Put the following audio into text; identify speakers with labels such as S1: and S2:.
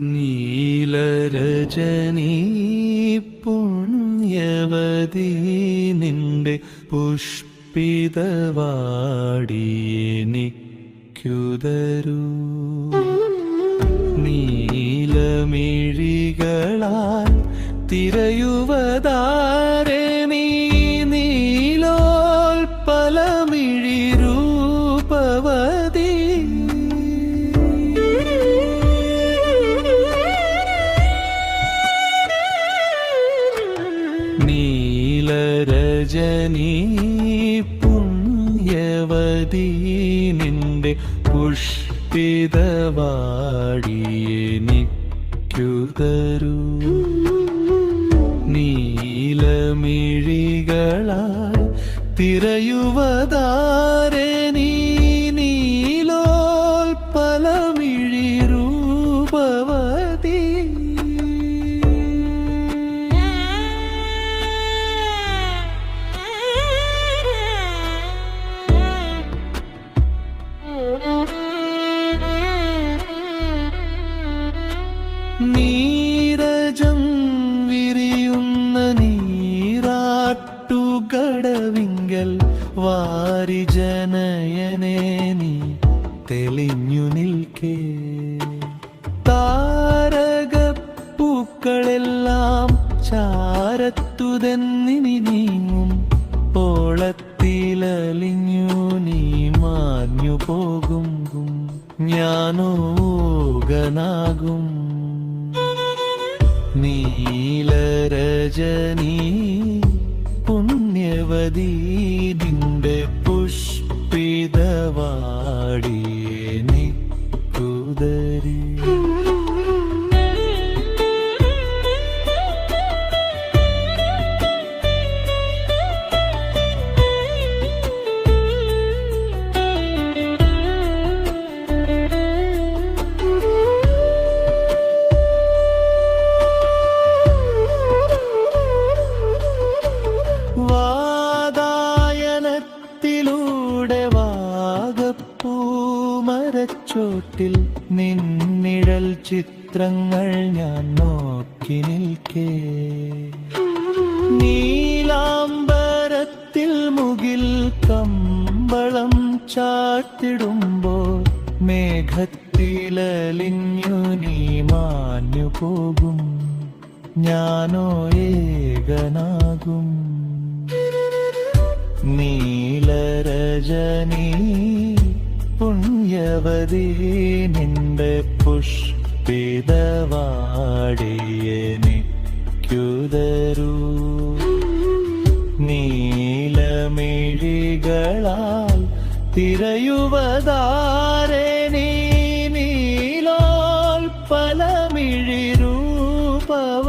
S1: നീലരജനീ നിന്റെ പുഷ്പിതവാടിയെനിക്കുതരൂ. നീലമിഴികളാൽ തിരയുവതാരെ നീലരജനീ പുണ്യവതി നിന്റെ പുഷ്പിതവാടിയെനിക്കുതരൂ നീലമിഴികളാൽ തിരയുവതാരെ തെളിഞ്ഞു നിൽക്കേ. താരകപ്പൂക്കളെല്ലാം ചാരത്തുതെന്നിനി നീങ്ങും. ഓളത്തിലലിഞ്ഞു നീ മാഞ്ഞു പോകും. ഞാനോകനാകും നീലരജനീ പുണ്യവതി വാതായനത്തിലൂടെ വാഗപ്പൂമരച്ചോട്ടിൽ നിന്നിഴൽ ചിത്രങ്ങൾ ഞാൻ നോക്കി നിൽക്കേ. നീലാംബരത്തിൽ മുകിൽ കമ്പളം ചാത്തിടുമ്പോൾ മേഘത്തിലലിഞ്ഞു നീ മാഞ്ഞു പോകും ഞാനോ ഏകനാകും. നീലരജനീ പുണ്യവതി നിന്റെ പുഷ്പിതവാടിയനിക്കുതരൂ നീലമിഴികളാൽ തിരയുവതാരേ നീ നീലോൽപലമിഴിരൂപവ